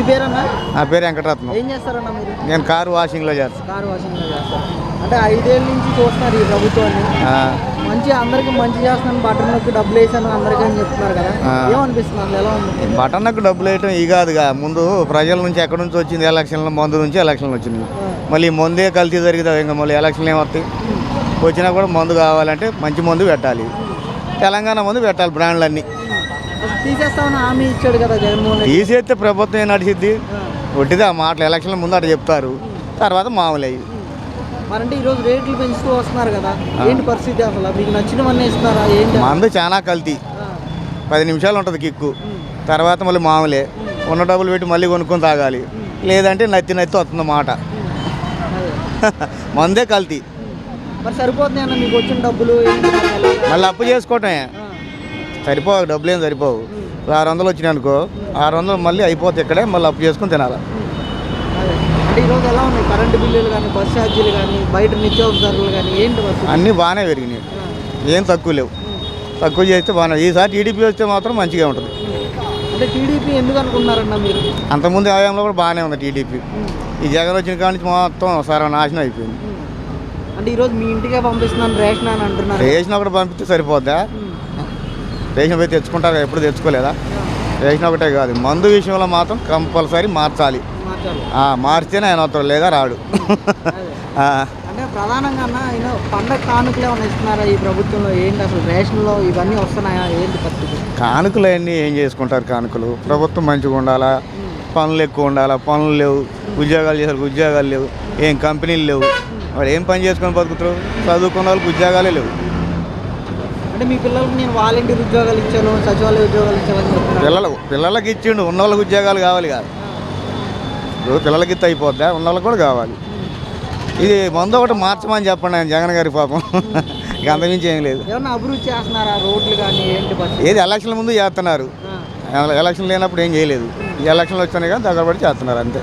మీ పేరన్నా? నా పేరు వెంకటరత్నం. ఏం చేస్తారన్నా మీరు? నేను కారు వాషింగ్లో చేస్తాను కారు వాషింగ్ చేస్తారు అంటే ఐదేళ్ళ నుంచి చూస్తున్నారు ఈ ప్రభుత్వాన్ని. ఆ, మంచి అందరికి మంచి చేస్తున్నాను బటన్ నొక్కి డబ్బులు వేసాను అందరికీ అని చెప్తున్నారు కదా. ఆ. ఏమనిపిస్తుంది ఎలా ఉంది? బటన్కు డబ్బులు వేయటం ఈ కాదుగా ముందు ప్రజల నుంచి ఎక్కడి నుంచి వచ్చింది ఎలక్షన్లు మందు నుంచి ఎలక్షన్లు వచ్చినాయి మళ్ళీ మందే కల్తీ జరిగితే ఇంకా మళ్ళీ ఎలక్షన్లు ఏమొస్తాయి? వచ్చినా కూడా మందు కావాలంటే మంచి మందు పెట్టాలి. తెలంగాణ మందు పెట్టాలి బ్రాండ్లన్నీ. తీసేస్తామని హామీ ఇచ్చాడు కదా జగన్మోహన్ తీసేస్తే ప్రభుత్వం ఏం నడిచిద్ది? ఒట్టిదే ఆ మాటలు. ఎలక్షన్ల ముందు అటు చెప్తారు. తర్వాత మామూలు. అయ్యి మరంటే ఈరోజు రేట్లు పెంచుతూ వస్తున్నారు కదా. ఏంటి పరిస్థితి అసలు? మీకు నచ్చినవన్నీ ఇస్తున్నారా? ఏంటి మందు చాలా కల్తీ. పది నిమిషాలు ఉంటుంది కిక్కు. తర్వాత మళ్ళీ మామూలే. ఉన్న డబ్బులు పెట్టి మళ్ళీ కొనుక్కొని తాగాలి. లేదంటే నత్తి నత్తి వస్తుంది మాట. మందే కల్తీ. మరి సరిపోతుంది అన్న మీకు వచ్చిన డబ్బులు? మళ్ళీ అప్పు చేసుకోవటమే. సరిపోవు డబ్బులు ఏం సరిపోవు. ఆరు వందలు వచ్చినాయి అనుకో ఆరు వందలు మళ్ళీ అయిపోతాయి ఇక్కడే మళ్ళీ అప్పు చేసుకొని తినాలి. అంటే ఈరోజు ఎలా ఉన్నాయి? కరెంటు బిల్లులు కానీ బస్ ఛార్జీలు కానీ బయట నిత్యావసర ధరలు కానీ ఏంటి అన్నీ బాగానే పెరిగినాయి. ఏం తక్కువ లేవు. తక్కువ చేస్తే బాగానే ఈసారి టీడీపీ వస్తే మాత్రం మంచిగా ఉంటుంది. అంటే టీడీపీ ఎందుకు అనుకున్నారన్న మీరు? అంతకుముందు ఆయంలో కూడా బాగానే ఉంది టీడీపీ. ఈ జగన్ వచ్చిన కాడి నుంచి మొత్తం సర్వనాశనం అయిపోయింది. అంటే ఈరోజు మీ ఇంటికే పంపిస్తున్నాను రేషన్ అని అంటున్నారు. రేషన్ ఒకటి పంపిస్తే సరిపోద్దా? రేషన్ పోయి తెచ్చుకుంటారు ఎప్పుడు తెచ్చుకోలేదా? రేషన్ ఒకటే కాదు మందు విషయంలో మాత్రం కంపల్సరీ మార్చాలి. మార్చితేనే ఆయన వస్తాడు లేదా రాడు. అంటే ప్రధానంగా పండగ కానుకలు ఏమైనా ఇస్తున్నారా ఈ ప్రభుత్వంలో? ఏంటి అసలు రేషన్లో ఇవన్నీ వస్తున్నాయా? ఏంటి పరిస్థితి? కానుకలు అన్నీ ఏం చేసుకుంటారు కానుకలు? ప్రభుత్వం మంచిగా ఉండాలా? పనులు ఎక్కువ ఉండాలా? పనులు లేవు. ఉద్యోగాలు చేసే ఉద్యోగాలు లేవు. ఏం కంపెనీలు లేవు. వాడు ఏం పని చేసుకొని బతుకుతారు? చదువుకున్న వాళ్ళకి ఉద్యోగాలే లేవు. అంటే మీ పిల్లలకు నేను వాలంటీర్ ఉద్యోగాలు ఇచ్చాను సచివాలయ ఉద్యోగాలు ఇచ్చాను అని చెప్తున్నారు. పిల్లలు పిల్లలకి ఇచ్చిండు ఉన్న వాళ్ళకి ఉద్యోగాలు కావాలి కాదు. ఇప్పుడు పిల్లలకి ఇస్తే అయిపోద్దా? ఉన్న వాళ్ళకి కూడా కావాలి. ఇది మందు ఒకటి మార్చమని చెప్పండి ఆయన జగన్ గారి పాపం. ఇక అంతమించి ఏం లేదు. ఏమన్నా అభివృద్ధి చేస్తున్నారా? రోడ్లు కానీ ఏంటి ఏది ఎలక్షన్ల ముందు చేస్తున్నారు. ఎలక్షన్ లేనప్పుడు ఏం చేయలేదు. ఈ ఎలక్షన్లు వచ్చినాయి కానీ దగ్గర పడి చేస్తున్నారు అంతే.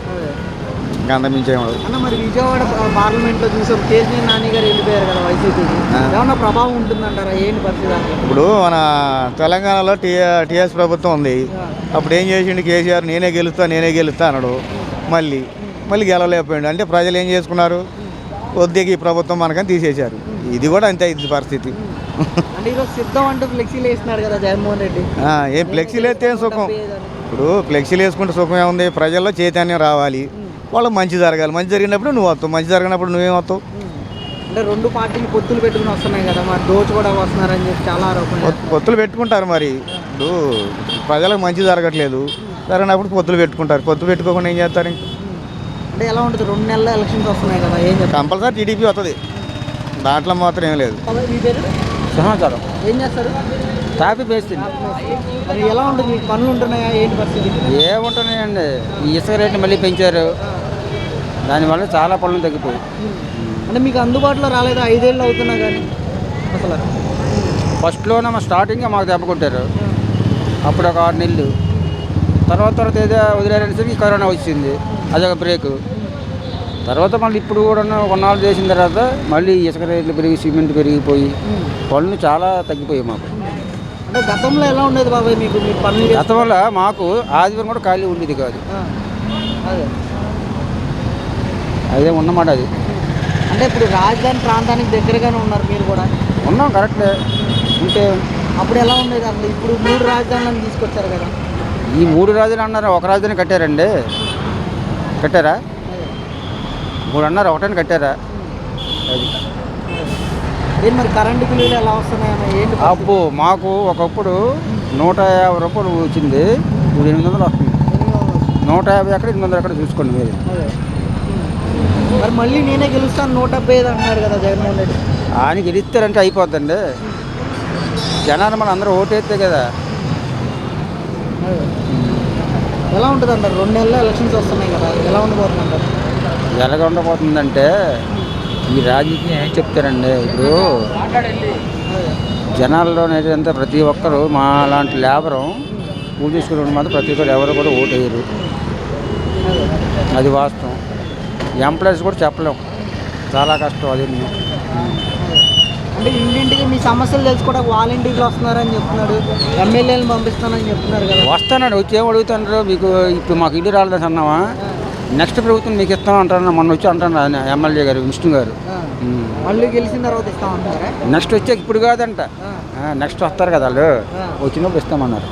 ఇంకా అంతమించి ఉండదు. అన్న మరి విజయవాడ పార్లమెంట్లో చూసాం కేసీఆర్ నాని గారు వెళ్ళిపోయారు కదా వైసీపీకి. ఏమన్నా ప్రభావం ఉంటుందంటారా? ఏంటి పరిస్థితి? ఇప్పుడు మన తెలంగాణలో టీ టీఎస్ ప్రభుత్వం ఉంది. అప్పుడు ఏం చేసిండు కేసీఆర్? నేనే గెలుస్తా నేనే గెలుస్తా అన్నాడు. మళ్ళీ మళ్ళీ గెలవలేకపోయిండు. అంటే ప్రజలు ఏం చేసుకున్నారు? వద్దకి ఈ ప్రభుత్వం మనకని తీసేశారు. ఇది కూడా అంతే ఇది పరిస్థితి. అంటే ఈరోజు సిద్ధం అంటూ ఫ్లెక్సీలు వేస్తున్నారు కదా జగన్మోహన్ రెడ్డి. ఏం ఫ్లెక్సీలు ఏం సుఖం? ఇప్పుడు ఫ్లెక్సీలు వేసుకుంటే సుఖం ఏముంది ప్రజల్లో చైతన్యం రావాలి. వాళ్ళకి మంచి జరగాలి. మంచి జరిగినప్పుడు నువ్వు వస్తావు. మంచి జరిగినప్పుడు నువ్వేం వస్తావు? అంటే రెండు పార్టీలు పొత్తులు పెట్టుకుని వస్తున్నాయి కదా. మరి దోచు కూడా వస్తున్నారని చెప్పి చాలా ఆరోపణలు పొత్తు- పొత్తులు పెట్టుకుంటారు మరి. ఇప్పుడు ప్రజలకు మంచి జరగట్లేదు. జరిగినప్పుడు పొత్తులు పెట్టుకుంటారు. పొత్తు పెట్టుకోకుండా ఏం చేస్తారు ఇంక? అంటే ఎలా ఉంటుంది? రెండు నెలల ఎలక్షన్స్ వస్తున్నాయి కదా. ఏం కంపల్సరీ టీడీపీ వస్తుంది దాంట్లో మాత్రం ఏం లేదు. మీ పేరు? సమాచారం ఏం చేస్తారు? వేస్తుంది మరి ఎలా ఉంటుంది? మీకు పనులు ఉంటున్నాయా? ఏంటి పరిస్థితి? ఏముంటున్నాయండి? ఈ ఇసుక రేట్లు మళ్ళీ పెంచారు. దానివల్ల చాలా పనులు తగ్గిపోయి అంటే మీకు అందుబాటులో రాలేదు? ఐదేళ్ళు అవుతున్నా కానీ అసలు. ఫస్ట్లోనే మా స్టార్టింగ్ మాకు దెబ్బ కొట్టారు అప్పుడు ఒక ఆరు నెలలు. తర్వాత తర్వాత ఏదో వదిలేసరికి కరోనా వచ్చింది. అదొక బ్రేక్ తర్వాత మళ్ళీ ఇప్పుడు కూడా కొన్నాళ్ళు చేసిన తర్వాత మళ్ళీ ఇసుక రేట్లు పెరిగి సిమెంట్ పెరిగిపోయి పనులు చాలా తగ్గిపోయాయి మాకు. అంటే గతంలో ఎలా ఉండేది బాబాయ్ మీకు? మీరు పనులు చేస్తే- గతం వల్ల మాకు ఆదివారం కూడా ఖాళీ ఉండేది కాదు. అదే. అదే ఉన్నమాట అది. అంటే ఇప్పుడు రాజధాని ప్రాంతానికి దగ్గరగానే ఉన్నారు మీరు కూడా? ఉన్నాం కరెక్టే. ఉంటే అప్పుడు ఎలా ఉండేది అసలు? ఇప్పుడు మూడు రాజధానులను తీసుకొచ్చారు కదా. ఈ మూడు రాజులు అన్నారు ఒక రాజధాని కట్టారండి. కట్టారా. మూడు అన్నారు ఒకటని కట్టారా? మరి కరెంటు బిల్లులు ఎలా వస్తున్నాయన్న ఏంటి? అబ్బో మాకు ఒకప్పుడు నూట యాభై రూపాయలు వచ్చింది. ఇప్పుడు ఎనిమిది వందలు వస్తుంది. నూట యాభై ఎక్కడ ఎనిమిది వందలు ఎక్కడ చూసుకోండి మీరు. మరి మళ్ళీ నేనే గెలుస్తాను నూట డెబ్బై ఐదు అంటున్నారు కదా జగన్మోహన్ రెడ్డి. ఆయన గెలిస్తారంటే అయిపోద్దండి. జనాలు మన అందరూ ఓటేస్తే కదా. ఎలా ఉంటుంది అంటారు రెండు నెలల ఎలక్షన్స్ వస్తున్నాయి కదా. ఎలా ఉండబోతుంది అంటారు ఎలాగ ఉండబోతుందంటే ఈ రాజకీయం ఏం చెప్తారండి? ఇప్పుడు అదే. జనాల్లో అంతా ప్రతి ఒక్కరు మా లాంటి లేబరం పూజ చేసుకునే మాత్రం ప్రతి ఒక్కరు ఎవరు కూడా ఓటు వేయరు. అదే. వాస్తవం. ఎంప్లాయీస్ కూడా చెప్పలేం. చాలా కష్టం అది అంటే ఇంటింటికి మీ సమస్యలు తెలుసుకోవడానికి వాలంటీర్లు వస్తున్నారని చెప్తున్నాడు. ఎమ్మెల్యేలు పంపిస్తానని చెప్తున్నారు కదా. వస్తానండి వచ్చి ఏం అడుగుతున్నారు మీకు ఇప్పుడు మాకు ఇల్లు రాలేదని అన్నావా? నెక్స్ట్ ప్రభుత్వం మీకు ఇస్తాం అంటాను మొన్న వచ్చి అంటాను ఆయన ఎమ్మెల్యే గారు విష్ణు గారు. మళ్ళీ గెలిచిన తర్వాత ఇస్తామంటారా నెక్స్ట్ వచ్చే ఇప్పుడు కాదంట. నెక్స్ట్ వస్తారు కదా వాళ్ళు. వచ్చినప్పుడు ఇస్తామన్నారు.